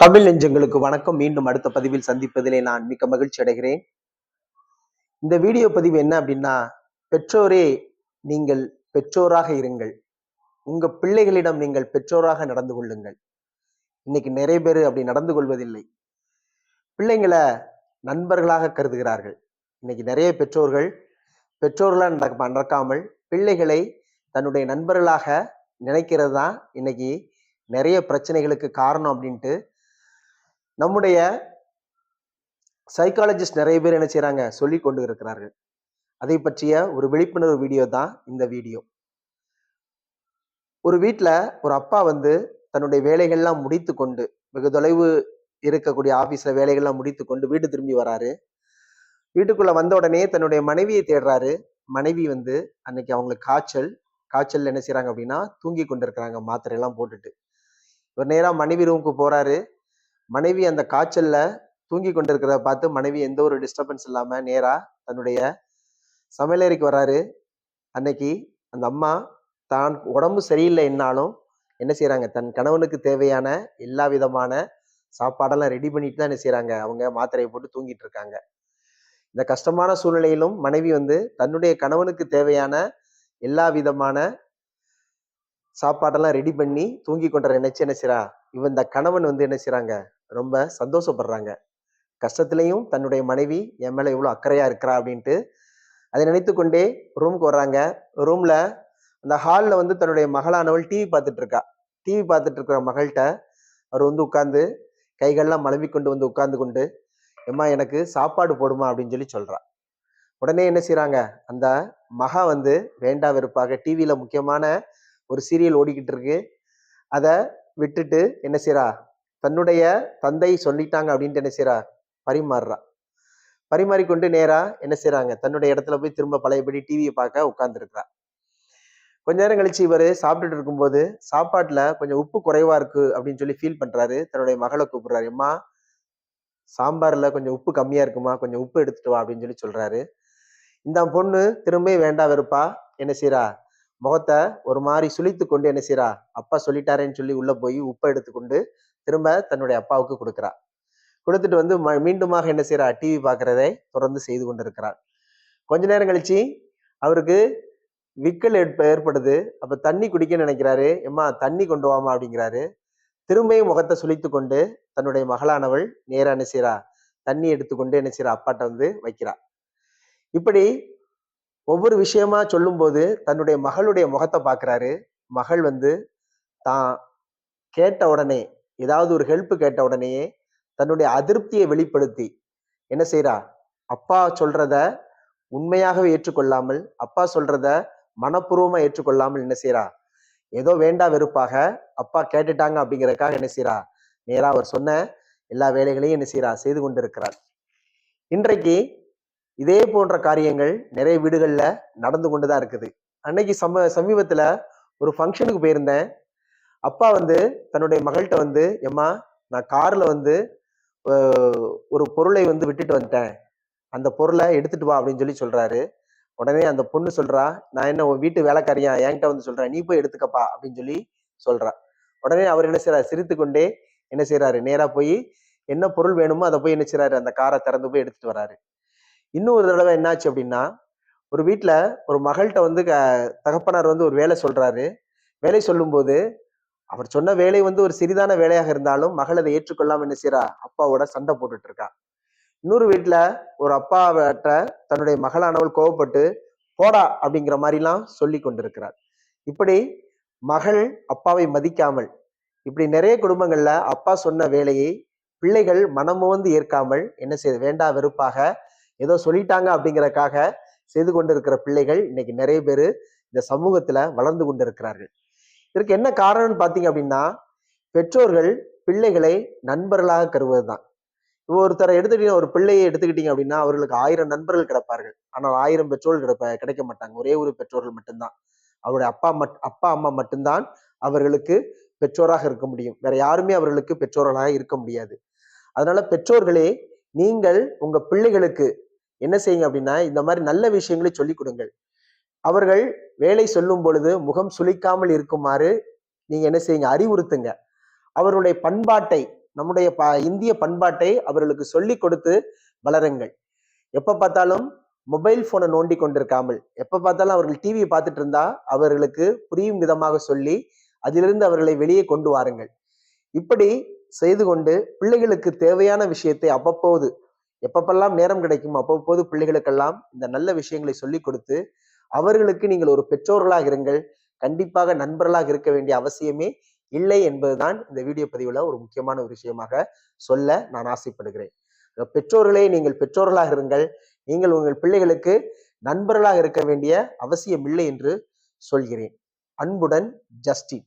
தமிழ் நெஞ்சங்களுக்கு வணக்கம். மீண்டும் அடுத்த பதிவில் சந்திப்பதிலே நான் மிக்க மகிழ்ச்சி அடைகிறேன். இந்த வீடியோ பதிவு என்ன அப்படின்னா பெற்றோரே நீங்கள் பெற்றோராக இருங்கள். உங்க பிள்ளைகளிடம் நீங்கள் பெற்றோராக நடந்து கொள்ளுங்கள். இன்னைக்கு நிறைய பேர் அப்படி நடந்து கொள்வதில்லை. பிள்ளைங்களை நண்பர்களாக கருதுகிறார்கள். இன்னைக்கு நிறைய பெற்றோர்கள் பெற்றோர்களாக நடக்க நடக்காமல் பிள்ளைகளை தன்னுடைய நண்பர்களாக நினைக்கிறது தான் இன்னைக்கு நிறைய பிரச்சனைகளுக்கு காரணம் அப்படின்ட்டு நம்முடைய சைக்காலஜிஸ்ட் நிறைய பேர் என்ன செய்கிறாங்க சொல்லி கொண்டு இருக்கிறார்கள். அதை பற்றிய ஒரு விழிப்புணர்வு வீடியோ தான் இந்த வீடியோ ஒரு வீட்டில் ஒரு அப்பா வந்து தன்னுடைய வேலைகள்லாம் முடித்து கொண்டு வெகு தொலைவு இருக்கக்கூடிய ஆஃபீஸில் வேலைகள்லாம் முடித்து கொண்டு வீடு திரும்பி வராரு. வீட்டுக்குள்ளே வந்த உடனே தன்னுடைய மனைவியை தேடுறாரு. மனைவி வந்து அன்னைக்கு அவங்களுக்கு காய்ச்சல். காய்ச்சல் என்ன செய்கிறாங்க அப்படின்னா தூங்கி கொண்டிருக்கிறாங்க. இருக்கிறாங்க மாத்திரையெல்லாம் போட்டுட்டு. ஒரு நேராக மனைவி ரூமுக்கு போறாரு. மனைவி அந்த காய்ச்சல்ல தூங்கி கொண்டிருக்கிறத பார்த்து மனைவி எந்த ஒரு டிஸ்டர்பன்ஸ் இல்லாம நேராக தன்னுடைய சமையலறைக்கு வராரு. அன்னைக்கு அந்த அம்மா தான் உடம்பு சரியில்லை என்னாலும் என்ன செய்கிறாங்க தன் கணவனுக்கு தேவையான எல்லா விதமான சாப்பாடெல்லாம் ரெடி பண்ணிட்டு தான் என்ன செய்கிறாங்க அவங்க மாத்திரையை போட்டு தூங்கிட்டு இருக்காங்க. இந்த கஷ்டமான சூழ்நிலையிலும் மனைவி வந்து தன்னுடைய கணவனுக்கு தேவையான எல்லா விதமான சாப்பாடெல்லாம் ரெடி பண்ணி தூங்கி கொண்ட நினைச்சு என்ன செய்றா? இவன் இந்த கணவன் வந்து என்ன செய்றாங்க? ரொம்ப சந்தோஷப்படுறாங்க. கஷ்டத்துலையும் தன்னுடைய மனைவி என் மேல இவ்வளோ அக்கறையா இருக்கிறா அப்படின்ட்டு அதை நினைத்து கொண்டே ரூமுக்கு வர்றாங்க. ரூம்ல அந்த ஹாலில் வந்து தன்னுடைய மகளானவள் டிவி பார்த்துட்டு இருக்கா. டிவி பார்த்துட்டு இருக்கிற மகள்கிட்ட அவர் வந்து உட்காந்து கைகள்லாம் மலவி கொண்டு வந்து உட்கார்ந்து கொண்டு எம்மா எனக்கு சாப்பாடு போடுமா? அப்படின்னு சொல்லி சொல்றா. உடனே என்ன செய்யறாங்க அந்த மகா வந்து வேண்டா வெறுப்பாக டிவியில முக்கியமான ஒரு சீரியல் ஓடிக்கிட்டு இருக்கு அதை விட்டுட்டு என்ன செய்றா? தன்னுடைய தந்தை சொல்லிட்டாங்க அப்படின்ட்டு என்ன செய்றா? பரிமாறுறா. பரிமாறிக்கொண்டு நேரா என்ன செய்றாங்க? தன்னுடைய இடத்துல போய் திரும்ப பழையபடி டிவியை பார்க்க உட்கார்ந்துருக்கிறா. கொஞ்ச நேரம் கழிச்சு இவர் சாப்பிட்டுட்டு இருக்கும்போது சாப்பாட்டுல கொஞ்சம் உப்பு குறைவா இருக்கு அப்படின்னு சொல்லி ஃபீல் பண்றாரு. தன்னுடைய மகளை கூப்பிடுறாரு. அம்மா சாம்பார்ல கொஞ்சம் உப்பு கம்மியா இருக்குமா? கொஞ்சம் உப்பு எடுத்துட்டு வா அப்படின்னு சொல்லி சொல்றாரு. இந்த பொண்ணு திரும்ப வேண்டாம் வெறுப்பா. என்ன செய்யறா முகத்தை ஒரு மாதிரி சுழித்து கொண்டு என்ன செய்றா? அப்பா சொல்லிட்டாரேன்னு சொல்லி உள்ள போய் உப்பை எடுத்துக்கொண்டு திரும்ப தன்னுடைய அப்பாவுக்கு கொடுக்குறா. கொடுத்துட்டு வந்து ம- மீண்டுமாக என்ன செய்யறா டிவி பார்க்கறதை தொடர்ந்து செய்து கொண்டிருக்கிறார் கொஞ்ச நேரம் கழிச்சு அவருக்கு விக்கல் ஏற்ப ஏற்படுது. அப்ப தண்ணி குடிக்க நினைக்கிறாரு. எம்மா தண்ணி கொண்டு வாமா அப்படிங்கிறாரு. திரும்பியும் முகத்தை சுழித்து கொண்டு தன்னுடைய மகளானவள் நேரா என்ன செய்யறா தண்ணி எடுத்துக்கொண்டு என்ன செய்யறா அப்பாட்ட வந்து வைக்கிறா. இப்படி ஒவ்வொரு விஷயமா சொல்லும்போது தன்னுடைய மகளுடைய முகத்தை பார்க்குறாரு. மகள் வந்து தான் கேட்ட உடனே ஏதாவது ஒரு ஹெல்ப் கேட்ட உடனேயே தன்னுடைய அதிருப்தியை வெளிப்படுத்தி என்ன செய்கிறா அப்பா சொல்றத உண்மையாகவே ஏற்றுக்கொள்ளாமல் அப்பா சொல்றத மனப்பூர்வமா ஏற்றுக்கொள்ளாமல் என்ன செய்கிறா ஏதோ வேண்டா வெறுப்பாக அப்பா கேட்டுட்டாங்க அப்படிங்கிறக்காக என்ன செய்கிறா நேரா அவர் சொன்ன எல்லா வேலைகளையும் என்ன செய்றா? செய்து கொண்டிருக்கிறார். இன்றைக்கு இதே போன்ற காரியங்கள் நிறைய வீடுகளில் நடந்து கொண்டு தான் இருக்குது. அன்னைக்கு சம சமீபத்தில் ஒரு ஃபங்க்ஷனுக்கு போயிருந்தேன். அப்பா வந்து தன்னுடைய மகள்கிட்ட வந்து எம்மா நான் காரில் வந்து ஒரு பொருளை வந்து விட்டுட்டு வந்துட்டேன். அந்த பொருளை எடுத்துட்டு வா அப்படின்னு சொல்லி சொல்கிறாரு உடனே அந்த பொண்ணு சொல்றா நான் என்ன உன் வீட்டு வேலைக்காரியா? என்கிட்ட வந்து சொல்றேன் நீ போய் எடுத்துக்கப்பா அப்படின்னு சொல்லி சொல்றா. உடனே அவர் என்ன செய்கிறார் சிரித்து கொண்டே என்ன செய்கிறாரு நேராக போய் என்ன பொருள் வேணுமோ அதை போய் என்ன செய்கிறாரு அந்த காரை திறந்து போய் எடுத்துட்டு வராரு. இன்னும் ஒரு தடவை என்னாச்சு அப்படின்னா ஒரு வீட்டில் ஒரு மகள்கிட்ட வந்து க- தகப்பனார் வந்து ஒரு வேலை சொல்றாரு. வேலை சொல்லும்போது அவர் சொன்ன வேலை வந்து ஒரு சிறிதான வேலையாக இருந்தாலும் மகள் அதை ஏற்றுக்கொள்ளாம என்ன செய்றா? அப்பாவோட சண்டை போட்டுட்டு இருக்கா. இன்னொரு வீட்டில் ஒரு அப்பாவட்ட தன்னுடைய மகளானவள் கோவப்பட்டு போடா அப்படிங்கிற மாதிரிலாம் சொல்லி கொண்டிருக்கிறார். இப்படி மகள் அப்பாவை மதிக்காமல் இப்படி நிறைய குடும்பங்கள்ல அப்பா சொன்ன வேலையை பிள்ளைகள் மனமுவந்து ஏற்காமல் என்ன செய்ய வேண்டா வெறுப்பாக ஏதோ சொல்லிட்டாங்க அப்படிங்கிறக்காக செய்து கொண்டிருக்கிற பிள்ளைகள் இன்னைக்கு நிறைய பேர் இந்த சமூகத்துல வளர்ந்து கொண்டிருக்கிறார்கள். இதற்கு என்ன காரணம்னு பார்த்தீங்க அப்படின்னா பெற்றோர்கள் பிள்ளைகளை நண்பர்களாக கருவது தான் இப்போ ஒருத்தரை எடுத்துக்கிட்டீங்க ஒரு பிள்ளையை எடுத்துக்கிட்டீங்க அப்படின்னா அவர்களுக்கு ஆயிரம் நண்பர்கள் கிடைப்பார்கள். ஆனால் ஆயிரம் பெற்றோர்கள் கிடைப்ப கிடைக்க மாட்டாங்க. ஒரே ஒரு பெற்றோர்கள் மட்டும்தான். அவருடைய அப்பா மட் அப்பா அம்மா மட்டும்தான் அவர்களுக்கு பெற்றோராக இருக்க முடியும். வேற யாருமே அவர்களுக்கு பெற்றோர்களாக இருக்க முடியாது. அதனால பெற்றோர்களே நீங்கள் உங்க பிள்ளைகளுக்கு என்ன செய்யுங்க அப்படின்னா இந்த மாதிரி நல்ல விஷயங்களை சொல்லிக் கொடுங்கள். அவர்கள் வேலை சொல்லும் பொழுது முகம் சுளிக்காமல் இருக்குமாறு நீங்க என்ன செய்யுங்க? அறிவுறுத்துங்க. அவருடைய பண்பாட்டை நம்முடைய ப இந்திய பண்பாட்டை அவர்களுக்கு சொல்லிக் கொடுத்து வளருங்கள். எப்ப பார்த்தாலும் மொபைல் போனை நோண்டி கொண்டிருக்காமல் எப்ப பார்த்தாலும் அவர்கள் டிவியை பார்த்துட்டு இருந்தா அவர்களுக்கு புரியும் விதமாக சொல்லி அதிலிருந்து அவர்களை வெளியே கொண்டு வாருங்கள். இப்படி செய்து கொண்டு பிள்ளைகளுக்கு தேவையான விஷயத்தை அவ்வப்போது எப்பப்பெல்லாம் நேரம் கிடைக்கும் அவ்வப்போது பிள்ளைகளுக்கெல்லாம் இந்த நல்ல விஷயங்களை சொல்லிக் கொடுத்து அவர்களுக்கு நீங்கள் ஒரு பெற்றோர்களாக இருங்கள். கண்டிப்பாக நண்பர்களாக இருக்க வேண்டிய அவசியமே இல்லை என்பதுதான் இந்த வீடியோ பதிவுல ஒரு முக்கியமான ஒரு விஷயமாக சொல்ல நான் ஆசைப்படுகிறேன். பெற்றோர்களே நீங்கள் பெற்றோர்களாக இருங்கள். நீங்கள் உங்கள் பிள்ளைகளுக்கு நண்பர்களாக இருக்க வேண்டிய அவசியம் இல்லை என்று சொல்கிறேன். அன்புடன் ஜஸ்டின்.